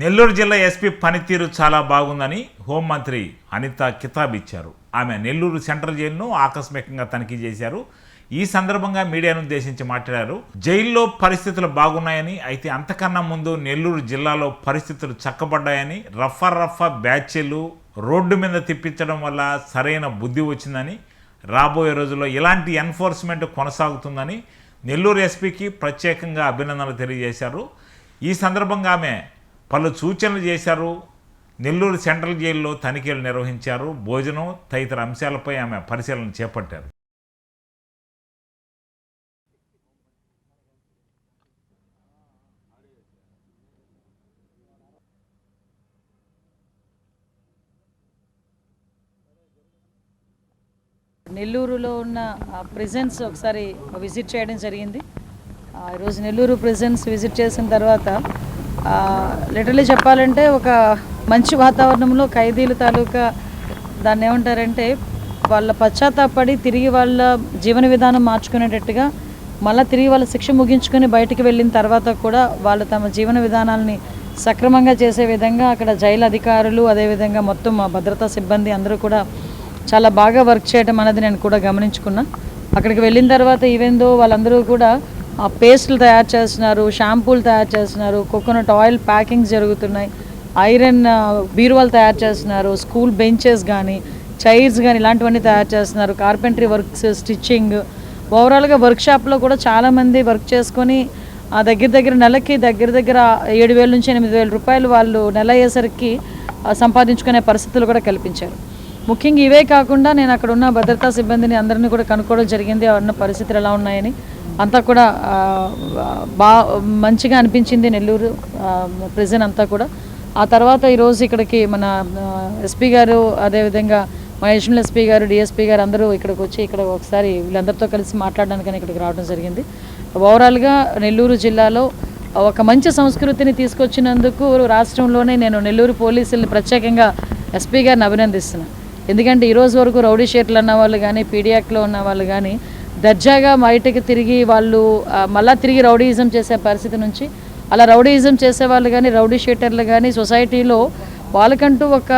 నెల్లూరు జిల్లా ఎస్పీ పనితీరు చాలా బాగుందని హోంమంత్రి అనిత కితాబ్ ఇచ్చారు. ఆమె నెల్లూరు సెంట్రల్ జైలును ఆకస్మికంగా తనిఖీ చేశారు. ఈ సందర్భంగా మీడియాను ఉద్దేశించి మాట్లాడారు. జైల్లో పరిస్థితులు బాగున్నాయని అయితే అంతకన్నా ముందు నెల్లూరు జిల్లాలో పరిస్థితులు చక్కబడ్డాయని రఫా రఫా బ్యాచ్లు రోడ్డు మీద తిప్పించడం వల్ల సరైన బుద్ధి వచ్చిందని రాబోయే రోజుల్లో ఇలాంటి ఎన్ఫోర్స్మెంట్ కొనసాగుతుందని నెల్లూరు ఎస్పీకి ప్రత్యేకంగా అభినందనలు తెలియజేశారు. ఈ సందర్భంగా ఆమె పలు సూచనలు చేశారు. నెల్లూరు సెంట్రల్ జైల్లో తనిఖీలు నిర్వహించారు. భోజనం తదితర అంశాలపై ఆమె పరిశీలన చేపట్టారు. నెల్లూరులో ఉన్న ప్రెజెన్స్ ఒకసారి విజిట్ చేయడం జరిగింది. ఆ, ఈరోజు నెల్లూరు ప్రెజెన్స్ విజిట్ చేసిన తర్వాత లిటరలీ చెప్పాలంటే ఒక మంచి వాతావరణంలో ఖైదీల తాలూకా దాన్ని ఏమంటారంటే వాళ్ళ పశ్చాత్తాపడి తిరిగి వాళ్ళ జీవన విధానం మార్చుకునేటట్టుగా మళ్ళీ తిరిగి వాళ్ళ శిక్ష ముగించుకొని బయటికి వెళ్ళిన తర్వాత కూడా వాళ్ళు తమ జీవన విధానాలని సక్రమంగా చేసే విధంగా అక్కడ జైలు అధికారులు అదేవిధంగా మొత్తం మా భద్రతా సిబ్బంది అందరూ కూడా చాలా బాగా వర్క్ చేయడం అనేది నేను కూడా గమనించుకున్నా. అక్కడికి వెళ్ళిన తర్వాత ఈవెందో వాళ్ళందరూ కూడా పేస్టులు తయారు చేస్తున్నారు షాంపూలు తయారు చేస్తున్నారు కోకోనట్ ఆయిల్ ప్యాకింగ్స్ జరుగుతున్నాయి ఐరన్ బీరువాలు తయారు చేస్తున్నారు స్కూల్ బెంచెస్ కానీ చైర్స్ కానీ ఇలాంటివన్నీ తయారు చేస్తున్నారు కార్పెంటరీ వర్క్స్ స్టిచ్చింగ్. ఓవరాల్గా వర్క్షాప్లో కూడా చాలామంది వర్క్ చేసుకొని ఆ దగ్గర దగ్గర నెలకి దగ్గర దగ్గర ఏడు వేల నుంచి ఎనిమిది వేల రూపాయలు వాళ్ళు నెల అయ్యేసరికి సంపాదించుకునే పరిస్థితులు కూడా కల్పించారు. ముఖ్యంగా ఇవే కాకుండా నేను అక్కడ ఉన్న భద్రతా సిబ్బందిని అందరినీ కూడా కనుక్కోవడం జరిగింది. ఉన్న పరిస్థితులు ఎలా ఉన్నాయని. అంతా కూడా బా మంచిగా అనిపించింది నెల్లూరు ప్రెజెంట్ అంతా కూడా. ఆ తర్వాత ఈరోజు ఇక్కడికి మన ఎస్పీ గారు అదేవిధంగా మా ఎస్పీ గారు డిఎస్పీ గారు అందరూ ఇక్కడికి వచ్చి ఇక్కడ ఒకసారి వీళ్ళందరితో కలిసి మాట్లాడడానికని ఇక్కడికి రావడం జరిగింది. ఓవరాల్గా నెల్లూరు జిల్లాలో ఒక మంచి సంస్కృతిని తీసుకొచ్చినందుకు రాష్ట్రంలోనే నేను నెల్లూరు పోలీసుల్ని ప్రత్యేకంగా ఎస్పీ గారిని అభినందిస్తున్నాను ఎందుకంటే ఈరోజు వరకు రౌడీ షేట్లు అన్న వాళ్ళు కానీ పీడియాక్లో ఉన్న వాళ్ళు కానీ దర్జాగా బయటకు తిరిగి వాళ్ళు మళ్ళా తిరిగి రౌడీయిజం చేసే పరిస్థితి నుంచి అలా రౌడీయిజం చేసే వాళ్ళు కానీ రౌడీ షీటర్లు కానీ సొసైటీలో వాళ్ళకంటూ ఒక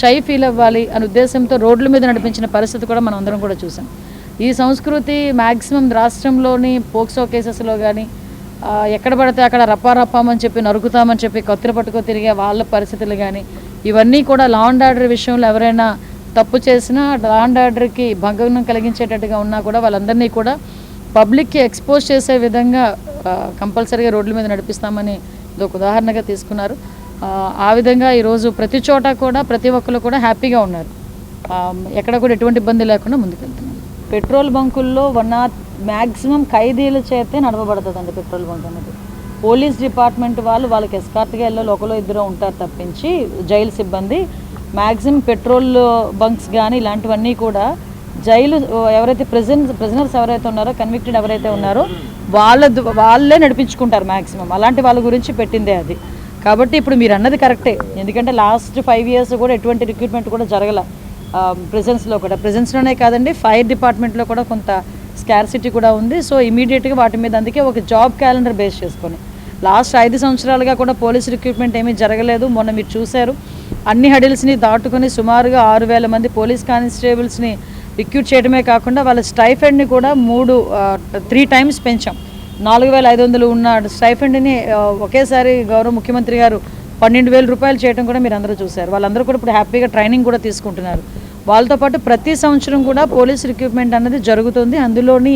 షై ఫీల్ అవ్వాలి అనే ఉద్దేశంతో రోడ్ల మీద నడిపించిన పరిస్థితి కూడా మనం అందరం కూడా చూసాం. ఈ సంస్కృతి మ్యాక్సిమం రాష్ట్రంలోని పోక్సో కేసెస్లో కానీ ఎక్కడ పడితే అక్కడ రప్పారప్పామని చెప్పి నరుకుతామని చెప్పి కత్తిరి పట్టుకో తిరిగే వాళ్ళ పరిస్థితులు కానీ ఇవన్నీ కూడా లా అండ్ ఆర్డర్ విషయంలో ఎవరైనా తప్పు చేసినా లాండ్ ఆర్డర్కి భంగం కలిగించేటట్టుగా ఉన్నా కూడా వాళ్ళందరినీ కూడా పబ్లిక్కి ఎక్స్పోజ్ చేసే విధంగా కంపల్సరీగా రోడ్ల మీద నడిపిస్తామని ఇది ఒక ఉదాహరణగా తీసుకున్నారు. ఆ, విధంగా ఈరోజు ప్రతి చోట కూడా ప్రతి ఒక్కరు కూడా హ్యాపీగా ఉన్నారు. ఎక్కడ కూడా ఎటువంటి ఇబ్బంది లేకుండా ముందుకెళ్తున్నాం. పెట్రోల్ బంకుల్లో వన్ ఆర్ మ్యాక్సిమం ఖైదీల చేతే నడవబడుతుందండి పెట్రోల్ బంక్ అనేది. పోలీస్ డిపార్ట్మెంట్ వాళ్ళు వాళ్ళకి ఎస్కార్ట్గా వెళ్ళాలి ఒకరు ఇద్దరు ఉంటారు తప్పించి జైలు సిబ్బంది. మ్యాక్సిమం పెట్రోల్ బంక్స్ కానీ ఇలాంటివన్నీ కూడా జైలు ఎవరైతే ప్రెజెన్ ప్రిజనర్స్ ఎవరైతే ఉన్నారో కన్విక్టెడ్ ఎవరైతే ఉన్నారో వాళ్ళ ద- వాళ్ళే నడిపించుకుంటారు మ్యాక్సిమం అలాంటి వాళ్ళ గురించి పెట్టిందే అది. కాబట్టి ఇప్పుడు మీరు అన్నది కరెక్టే. ఎందుకంటే లాస్ట్ ఫైవ్ ఇయర్స్ కూడా ఎటువంటి రిక్రూట్మెంట్ కూడా జరగల ప్రెజెన్స్లో కూడా. ప్రెజెన్స్లోనే కాదండి ఫైర్ డిపార్ట్మెంట్లో కూడా కొంత స్కార్సిటీ కూడా ఉంది. సో ఇమీడియట్గా వాటి మీద అందుకే ఒక జాబ్ క్యాలెండర్ బేస్ చేసుకొని. లాస్ట్ ఐదు సంవత్సరాలుగా కూడా పోలీస్ రిక్రూట్మెంట్ ఏమీ జరగలేదు. మొన్న మీరు చూశారు. అన్ని హడిల్స్ని దాటుకొని సుమారుగా ఆరు వేల మంది పోలీస్ కానిస్టేబుల్స్ని రిక్యూట్ చేయడమే కాకుండా వాళ్ళ స్టైఫెండ్ని కూడా మూడు త్రీ టైమ్స్ పెంచాం. నాలుగు వేల ఐదు వందలు ఉన్న స్టైఫెండ్ని ఒకేసారి గౌరవ ముఖ్యమంత్రి గారు పన్నెండు వేల రూపాయలు చేయడం కూడా మీరు అందరూ చూశారు. వాళ్ళందరూ కూడా ఇప్పుడు హ్యాపీగా ట్రైనింగ్ కూడా తీసుకుంటున్నారు. వాళ్ళతో పాటు ప్రతి సంవత్సరం కూడా పోలీస్ రిక్రూట్మెంట్ అనేది జరుగుతుంది. అందులోని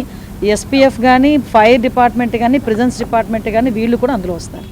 ఎస్పీఎఫ్ కానీ ఫైర్ డిపార్ట్మెంట్ కానీ ప్రిజన్స్ డిపార్ట్మెంట్ కానీ వీళ్ళు కూడా అందులో వస్తారు.